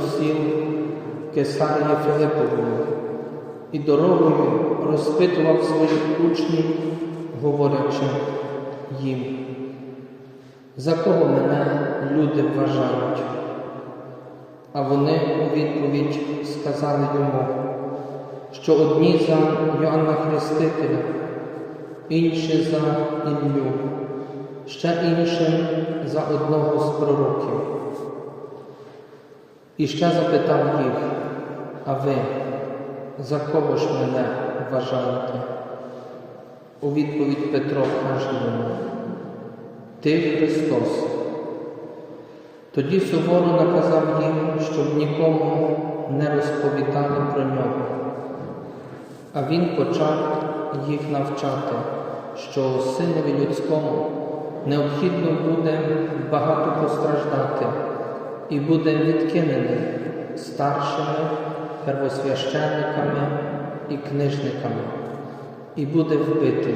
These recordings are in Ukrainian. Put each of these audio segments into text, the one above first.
сіл Кесарії Филипової і дорогою розпитував своїх учнів, говорячи їм, за кого мене люди вважають? А вони у відповідь сказали йому, що одні за Йоанна Хрестителя, інші за Іллю, ще іншим за одного з пророків. І ще запитав їх, а ви за кого ж мене вважаєте? У відповідь Петро каже йому, Ти Христос. Тоді суворо наказав їм, щоб нікому не розповідали про нього. А він почав їх навчати, що синові людському необхідно буде багато постраждати і буде відкинений старшими, первосвященниками і книжниками, і буде вбитий,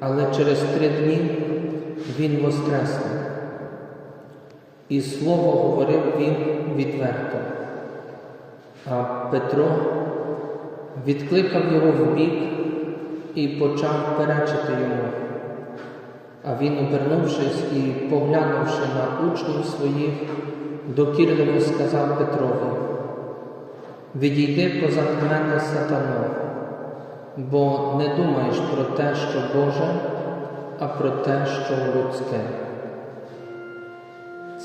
але через три дні він воскресне. І слово говорив він відверто. А Петро відкликав його в бік і почав перечити йому. А він, обернувшись і поглянувши на учнів своїх, докірливо сказав Петрові, відійди позад мене, сатано, бо не думаєш про те, що Боже, а про те, що людське.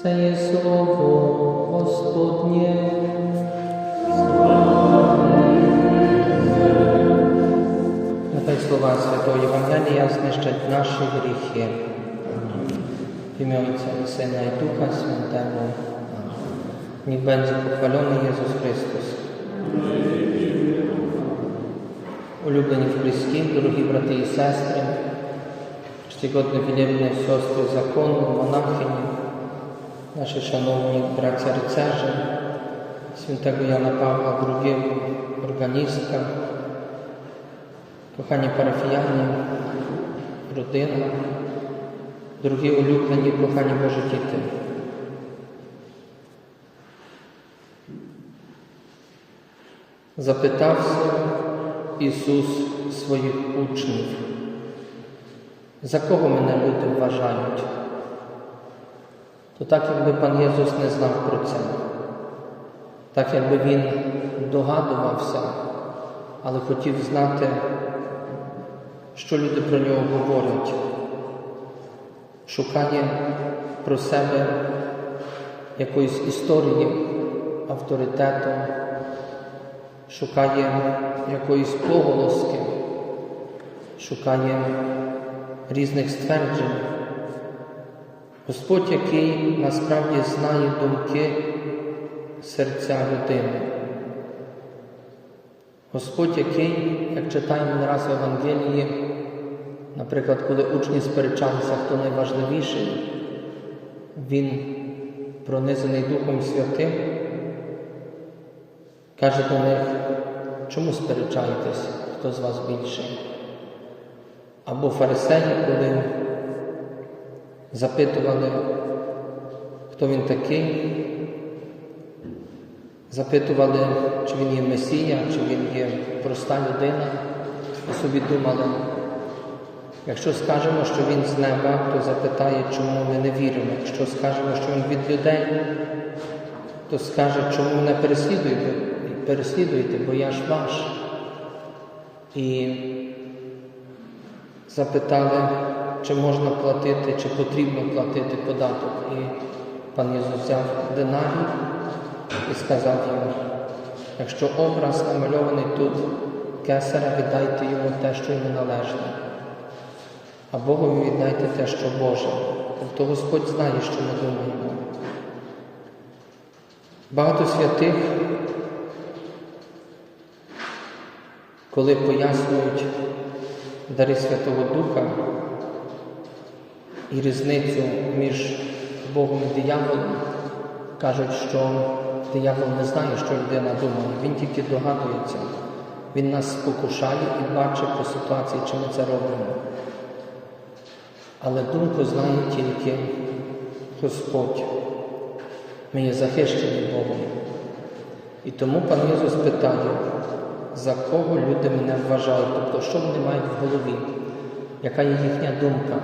Це є слово Господнє. Слова Святого Євангелія знищать наші гріхи. В ім'я Отця і Сина і Духа Святого. Niech będzie pochwalony Jezus Chrystus. Улюблені в Христі, дорогі брати і сестри, czcigodne wielebne siostry zakonu, monachini, наші шановні браття рицежі, святого Яна Павла II, органістка, кохані парафіяни, родина, дорогі улюблені, кохані Божі діти. Запитався Ісус своїх учнів, за кого мене люди вважають? то так, якби пан Єсус не знав про це, так якби він догадувався, але хотів знати, що люди про нього говорять, шукає про себе якоїсь історії, авторитету, шукає якоїсь поголоски, шукає різних стверджень. Господь, який насправді знає думки серця людини. Господь, який, як читаємо не раз в Євангелії, наприклад, коли учні сперечалися, хто найважливіший, Він, пронизаний Духом Святим, каже до них, чому сперечаєтесь, хто з вас більший? Або фарисеї, коли запитували, хто він такий, запитували, чи він є Месія, чи він є проста людина, і собі думали, якщо скажемо, що він з неба, то запитає, чому ми не віримо. Якщо скажемо, що він від людей, то скаже, чому мене переслідуєте, переслідуєте, бо я ж ваш. І запитали, чи можна платити, чи потрібно платити податок. І пан Єсус взяв динарій і сказав йому, якщо образ намальований тут кесаря, віддайте йому те, що йому належне, а Богові віддайте те, що Боже. Тобто Господь знає, що ми думаємо. Багато святих, коли пояснюють дари Святого Духа і різницю між Богом і дияволом, кажуть, що диявол не знає, що людина думає, він тільки догадується. Він нас спокушає і бачить по ситуації, чи ми це робимо. Але думку знає тільки Господь. Ми є захищені Богом. І тому пан Ісус питає, за кого люди мене вважають, тобто що вони мають в голові, яка є їхня думка,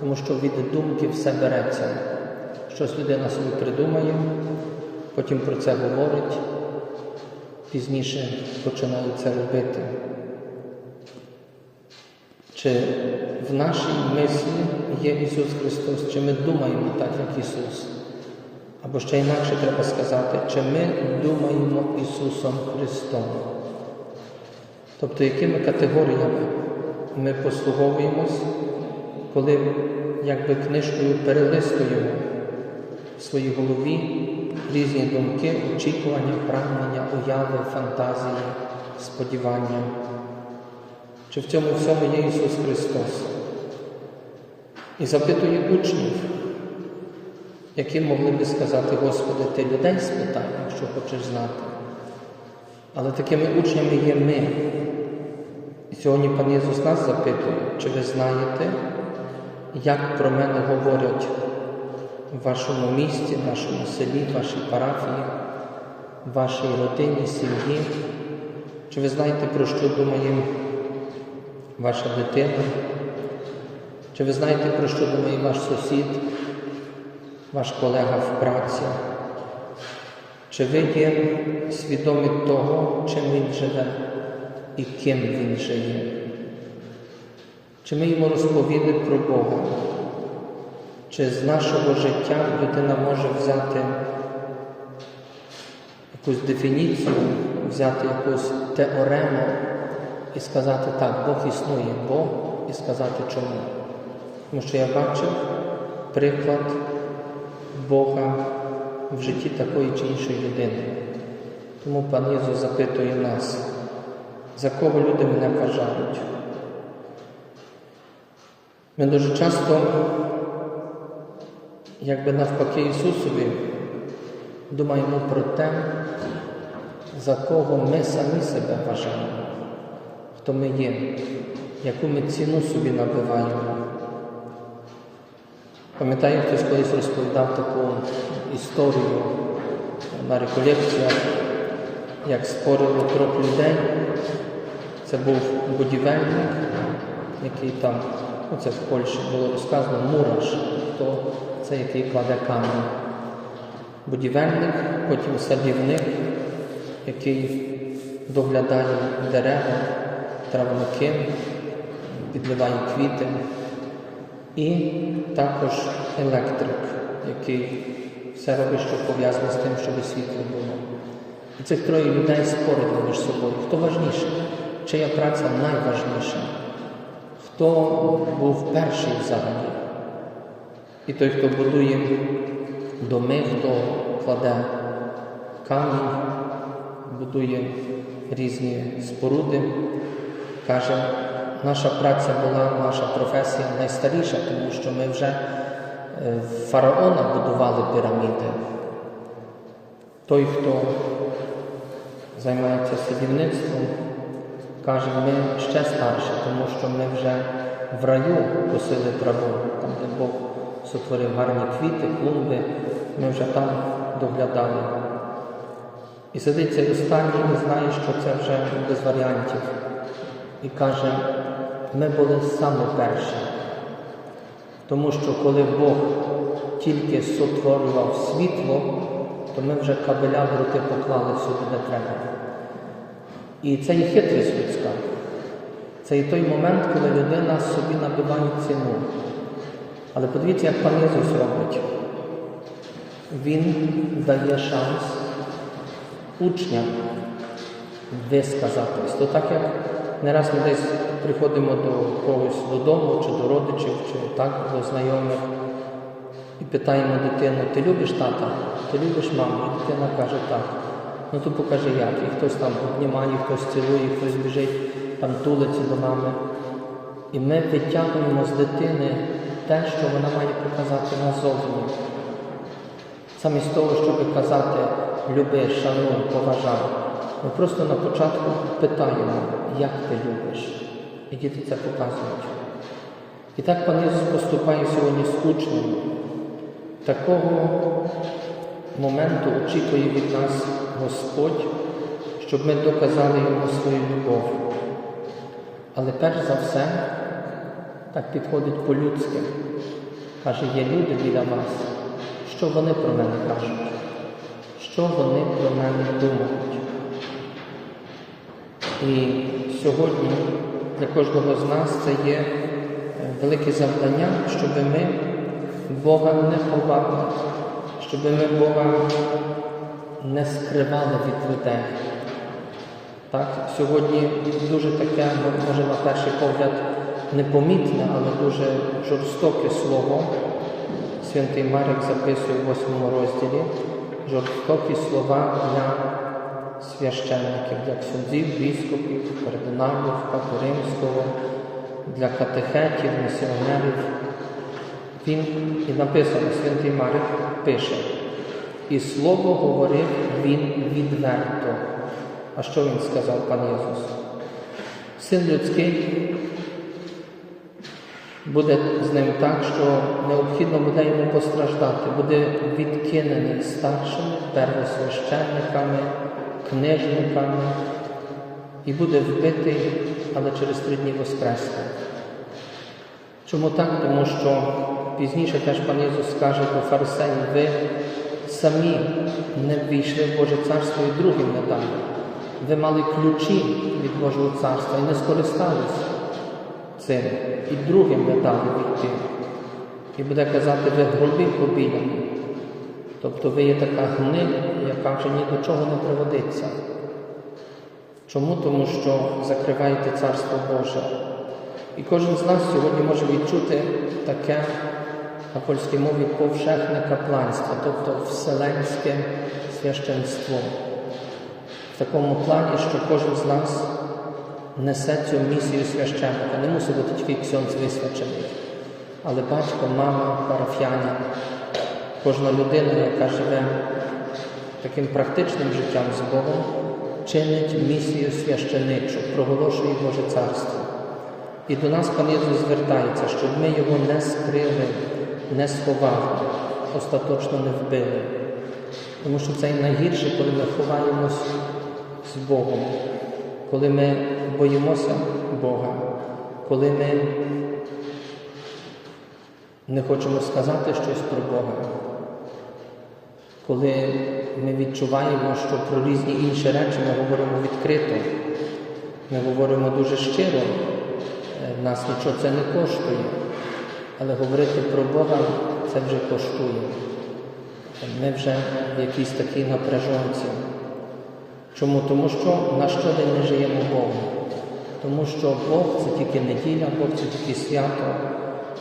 тому що від думки все береться. Щось людина собі придумає, потім про це говорить, пізніше починає це робити. Чи в нашій мислі є Ісус Христос, чи ми думаємо так, як Ісус? Або ще інакше треба сказати, чи ми думаємо Ісусом Христом? Тобто, якими категоріями ми послуговуємось, коли якби книжкою перелистуємо в своїй голові різні думки, очікування, прагнення, уяви, фантазії, сподівання. Чи в цьому всьому є Ісус Христос? І запитує учнів, які могли би сказати, Господи, ти людей спитай, якщо хочеш знати. Але такими учнями є ми. І сьогодні пан Ісус нас запитує, чи ви знаєте, як про мене говорять в вашому місті, в вашому селі, в вашій парафії, в вашій родині, сім'ї? Чи ви знаєте, про що думає ваша дитина? Чи ви знаєте, про що думає ваш сусід, ваш колега в праці? Чи ви є свідомі того, чим він живе і ким він живе? Чи ми йому розповіли про Бога? Чи з нашого життя людина може взяти якусь дефініцію, взяти якусь теорему і сказати так, Бог існує, Бог, і сказати чому? Тому що я бачив приклад Бога в житті такої чи іншої людини. Тому пан Єзус запитує нас, за кого люди мене вважають. Ми дуже часто, якби навпаки Ісусові, думаємо про те, за кого ми самі себе вважаємо, хто ми є, яку ми ціну собі набиваємо. Пам'ятаю, хтось колись розповідав таку історію на реколекціях, як спорили трьох людей. Це був будівельник, який там, ну це в Польщі було розказано, мураш, то це який кладе камінь. Будівельник, потім садівник, який доглядає дерева, травники, підливає квіти. І також електрик, який все робить, що пов'язано з тим, щоб світло було. І цих троє людей спорили між собою. Хто важніший? Чия праця найважніша? Хто був перший взагалі? І той, хто будує доми, хто кладе камінь, будує різні споруди, каже, наша праця була, наша професія найстаріша, тому що ми вже е, фараона будували піраміди. Той, хто займається садівництвом, каже, ми ще старші, тому що ми вже в раю косили траву, там, де Бог сотворив гарні квіти, клумби, ми вже там доглядали. І сидить цей останній і знає, що це вже без варіантів. І каже, ми були саме перші. Тому що коли Бог тільки сотворював світло, то ми вже кабеля в руки поклали всюди, де треба. І це є хитрість людська. Це і той момент, коли людина собі набиває ціну. Але подивіться, як пан Єсус робить. Він дає шанс учням висказатись. То так як не раз ми десь приходимо до когось додому, чи до родичів, чи так, до знайомих, і питаємо дитину, ти любиш тата, ти любиш маму? І дитина каже так. Ну то покажи як. І хтось там обнімає, хтось цілує, хтось біжить, там тулиться до мами. І ми витягуємо з дитини те, що вона має показати назовні. Замість того, щоб казати, люби, шануй, поважай. Ми просто на початку питаємо, як ти любиш. І діти це показують. І так пан Ісус поступає сьогодні з учнями. Такого моменту очікує від нас Господь, щоб ми доказали йому свою любов. Але перш за все, так підходить по-людськи. Каже, є люди біля вас. Що вони про мене кажуть? Що вони про мене думають? І сьогодні для кожного з нас це є е, велике завдання, щоб ми Бога не ховали, щоб ми Бога не скривали від людей. Так, сьогодні дуже таке, може на перший погляд, непомітне, але дуже жорстоке слово. Святий Марик записує в 8 розділі жорстокі слова для священників, для ксюндзів, біскупів, кардиналів, Папи Римського, для катехетів, місіонерів. Він і написано, Святий Марик пише, і слово говорив він відверто. А що він сказав пан Ісус? Син людський буде з ним так, що необхідно буде йому постраждати, буде відкинений старшими, первосвященниками, книжниками і буде вбитий, але через три дні воскресне. Чому так? Тому що пізніше теж пан Ісус скаже до фарисеїв, ви самі не ввійшли в Боже Царство і другим не дали. Ви мали ключі від Божого царства і не скористалися цим. І другим не дали війти. І буде казати, ви гроби побіляні. Тобто ви є така гниль, яка вже ні до чого не приводиться. Чому? Тому що закриваєте Царство Боже. І кожен з нас сьогодні може відчути таке на польській мові повшехне капланство, тобто вселенське священство. В такому плані, що кожен з нас несе цю місію священника. Не мусить бути тільки ксьонц висвячений, але батько, мама, парафіяни, кожна людина, яка живе таким практичним життям з Богом, чинить місію священичу, проголошує Боже Царство. І до нас Пан Ісус звертається, щоб ми його не скрили, не сховали, остаточно не вбили. Тому що це найгірше, коли ми ховаємось з Богом, коли ми боїмося Бога, коли ми не хочемо сказати щось про Бога, коли ми відчуваємо, що про різні інші речі ми говоримо відкрито, ми говоримо дуже щиро, е, нас нічого це не коштує, але говорити про Бога це вже коштує. Ми вже в якійсь такій напряжонці. Чому? Тому що на щодень не живемо Богом. Тому що Бог це тільки неділя, Бог це тільки свято,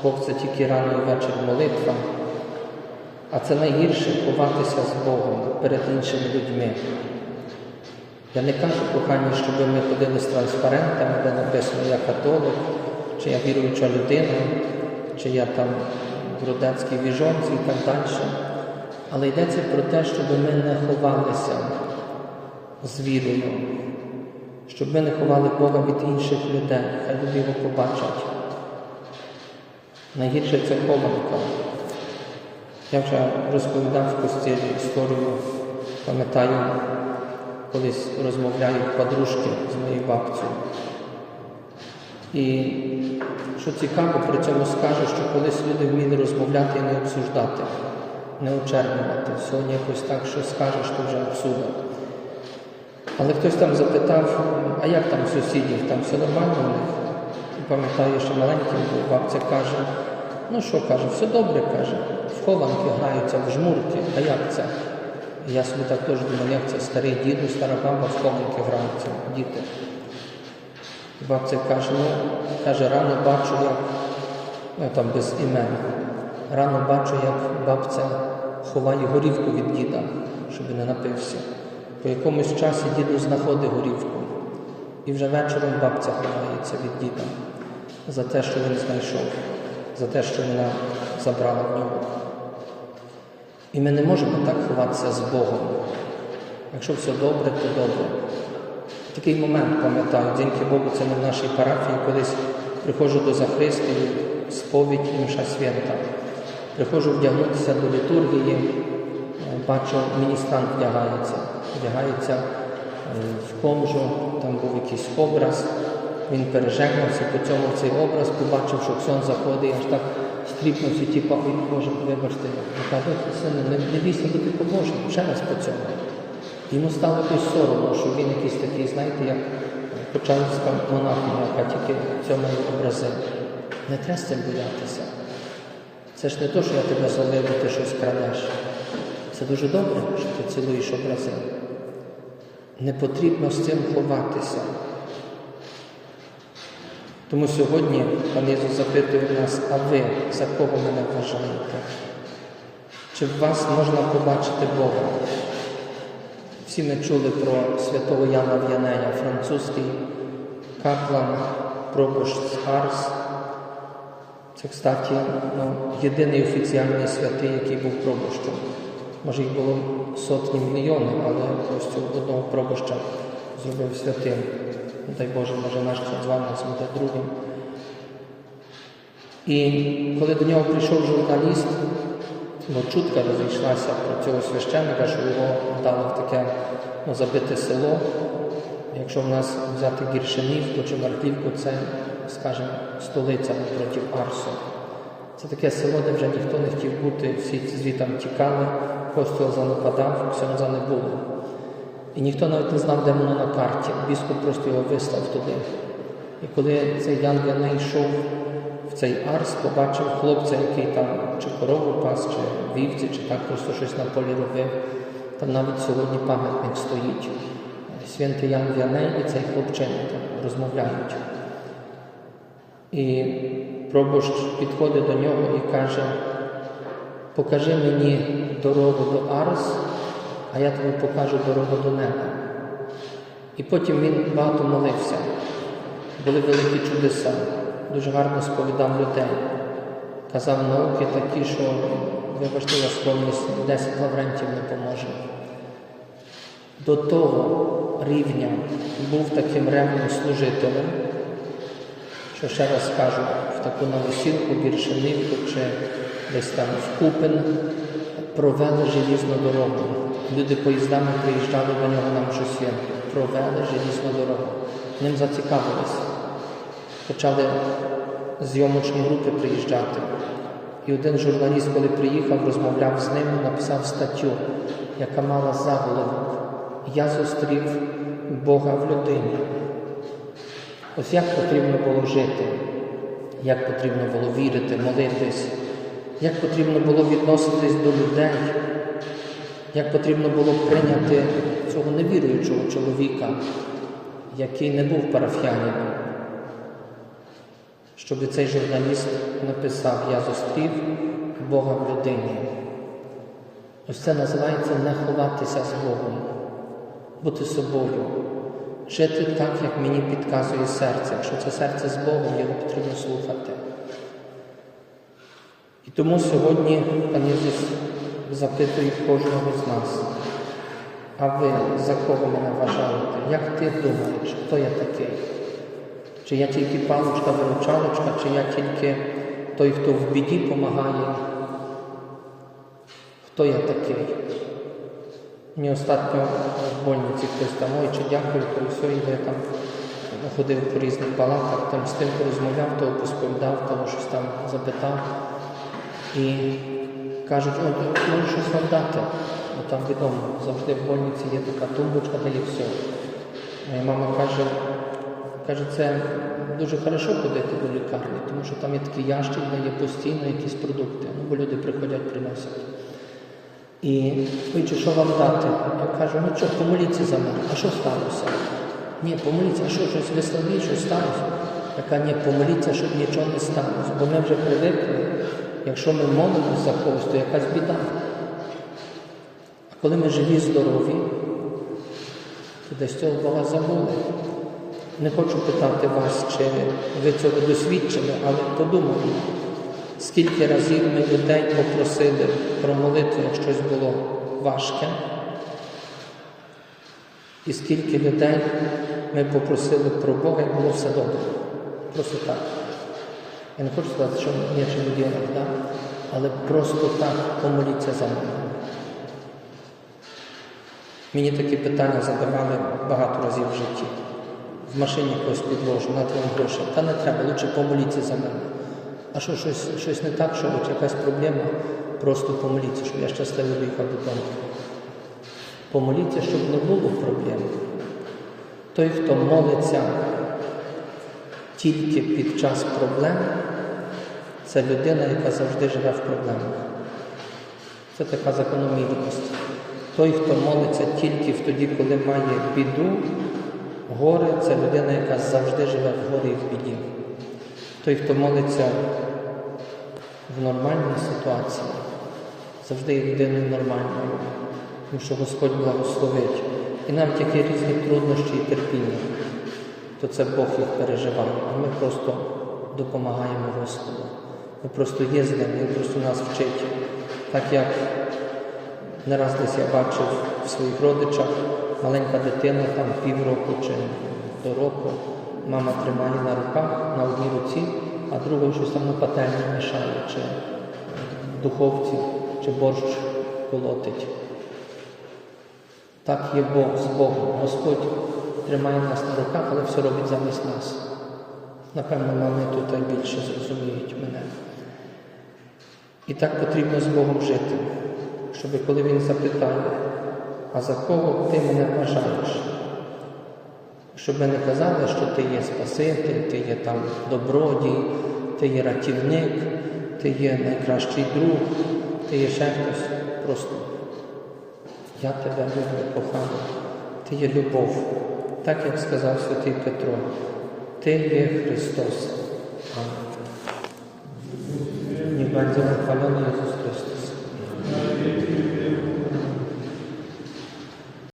Бог це тільки рано і вечір молитва. А це найгірше ховатися з Богом перед іншими людьми. Я не кажу, кохані, щоб ми ходили з транспарентами, де написано Я католик, чи я віруюча людина, чи я там бродецький віжонці і так далі. Але йдеться про те, щоб ми не ховалися з вірою, щоб ми не ховали Бога від інших людей, хай люди його побачать. Найгірше це хованка. Я вже розповідав в костілі історію, пам'ятаю, колись розмовляють подружки з моєю бабцею. І що цікаво, при цьому скажу, що колись люди вміли розмовляти і не обсуждати, не очернювати. Сьогодні якось так, що скажеш, то вже обсуда. Але хтось там запитав, а як там сусідів, там все нормально у них? І пам'ятаю, що маленьким бабця каже, ну що каже, все добре каже, в хованки граються, в жмурки, а як це? Я собі так теж думав, як це старий діду, стара баба в хованки граються, діти. Бабця каже, ну, каже, рано бачу, як, ну там без імен, рано бачу, як бабця ховає горівку від діда, щоб не напився. По якомусь часі діду знаходить горівку. І вже вечором бабця ховається від діда за те, що він знайшов, за те, що вона забрала в нього. І ми не можемо так ховатися з Богом. Якщо все добре, то добре. Такий момент пам'ятаю, дякую Богу, це не в нашій парафії, колись приходжу до Захристії, сповідь і мша свята. Приходжу вдягнутися до літургії, бачу, міністрант вдягається. Вдягається е, в комжу, там був якийсь образ, він пережегнувся по цьому цей образ, побачив, що Ксон заходить, аж так стріпнувся, типу, ой, Боже, вибачте, я кажу, сину, не, бійся бути побожним, ще раз по цьому. Йому стало якось соромно, що він якийсь такий, знаєте, як почаївська монахиня, яка тільки в цьому образи. Не треба з цим боятися. Це ж не то, що я тебе зловив, бо ти щось крадеш. Це дуже добре, що ти цілуєш образи. Не потрібно з цим ховатися. Тому сьогодні пан Ісус запитує нас, а ви за кого мене вважаєте? Чи в вас можна побачити Бога? Всі ми чули про святого Яна В'янея, французький каплан, пробощ з Арс. Це, кстати, ну, єдиний офіціальний святий, який був пробощем. Може, їх було сотні мільйонів, але ось цього одного пробоща зробив святим. Ну, Дай Боже, може наш час вами буде другим. І коли до нього прийшов журналіст, бо чутка розійшлася про цього священника, що його дали в таке ну, забите село. Якщо в нас взяти Гіршинівку чи Марківку, це, скажімо, столиця напроти Арсу. Це таке село, де вже ніхто не хотів бути, всі звітам тікали, костюл занепадав, Ксьонза не було. І ніхто навіть не знав, де воно на карті. Біскуп просто його вислав туди. І коли цей Ян В'яне йшов в цей Арс, побачив хлопця, який там чи корову пас, чи вівці, чи так просто щось на полі робив. Там навіть сьогодні пам'ятник стоїть. Святий Ян В'яней і цей хлопчина розмовляють. І пробощ підходить до нього і каже, покажи мені дорогу до Арс, а я тобі покажу дорогу до неба. І потім він багато молився. Були великі чудеса, дуже гарно сповідав людей. Казав науки такі, що, вибачте, я скромність, 10 лаврентів не поможе. До того рівня був таким ревним служителем, що ще раз кажу, в таку новосілку, Гіршинівку чи десь там в Купин провели желізну дорогу. Люди поїздами приїжджали до нього на Мшосвєнку, провели желізну дорогу. Ним зацікавилися. Почали зйомочні групи приїжджати. І один журналіст, коли приїхав, розмовляв з ним, написав статтю, яка мала заголовок Я зустрів Бога в людині. Ось як потрібно було жити, як потрібно було вірити, молитись, як потрібно було відноситись до людей, як потрібно було прийняти цього невіруючого чоловіка, який не був парафіянином, щоб цей журналіст написав Я зустрів Бога в людині. Ось це називається не ховатися з Богом, бути собою, жити так, як мені підказує серце. Якщо це серце з Богом, його потрібно слухати. І тому сьогодні пан Ісус запитує кожного з нас, а ви за кого мене вважаєте? Як ти думаєш, хто я такий? Чи я тільки палочка-виручалочка, чи я тільки той, хто в біді помагає? Хто я такий? Мені остатньо в больниці хтось там, ой, чи дякую, то все, і я там ходив по різних палатах, там з тим порозмовляв, того посповідав, того щось там запитав. І кажуть, о, можу щось вам дати. Бо там відомо, завжди в больниці є така тумбочка, де є все. Моя мама каже, каже, це дуже хорошо ходити до лікарні, тому що там є такий ящик, де є постійно якісь продукти. Ну, бо люди приходять, приносять. І кличе, що вам дати? Я кажу, ну що, помоліться за мене. А що сталося? Ні, помоліться, а що, щось ви щось сталося? Яка ні, помоліться, щоб нічого не сталося. Бо ми вже привикли, якщо ми молимося за когось, то якась біда. А коли ми живі, здорові, то десь цього Бога забули. Не хочу питати вас, чи ви цього досвідчили, але подумайте, скільки разів ми людей попросили про молитву, як щось було важке, І скільки людей ми попросили про Бога, і було все добре. Просто так. Я не хочу сказати, що нічим ділок, да? але просто так помоліться за мене. Мені такі питання задавали багато разів в житті. В машині когось підложу, на вам гроші. Та не треба, лучше помоліться за мене. А що, щось, щось не так, що от якась проблема, просто помоліться, щоб я щасливо доїхав додому. Помоліться, щоб не було проблем. Той, хто молиться тільки під час проблем, це людина, яка завжди живе в проблемах. Це така закономірність. Той, хто молиться тільки тоді, коли має біду, горе це людина, яка завжди живе в горі і в біді. Той, хто молиться в нормальній ситуації, завжди є людиною нормальною, тому що Господь благословить. І навіть які різні труднощі і терпіння, то це Бог їх переживає, а ми просто допомагаємо Господу. Ми просто є з ним, Він просто нас вчить. Так як не раз десь я бачив в своїх родичах маленька дитина, там півроку чи до року, мама тримає на руках на одній руці, а другою щось там на пательні мішає, чи в духовці, чи борщ колотить. Так є Бог з Богом. Господь тримає нас на руках, але все робить замість нас. Напевно, мами тут більше зрозуміють мене. І так потрібно з Богом жити, щоб коли Він запитає, а за кого ти мене бажаєш? Щоб ми не казали, що ти є Спаситель, ти є там добродій, ти є рятівник, ти є найкращий друг, ти є ще хтось. Просто я тебе люблю, кохаю, ти є любов, так як сказав святий Петро, ти є Христос. Amen. Niech zachwalony Jezus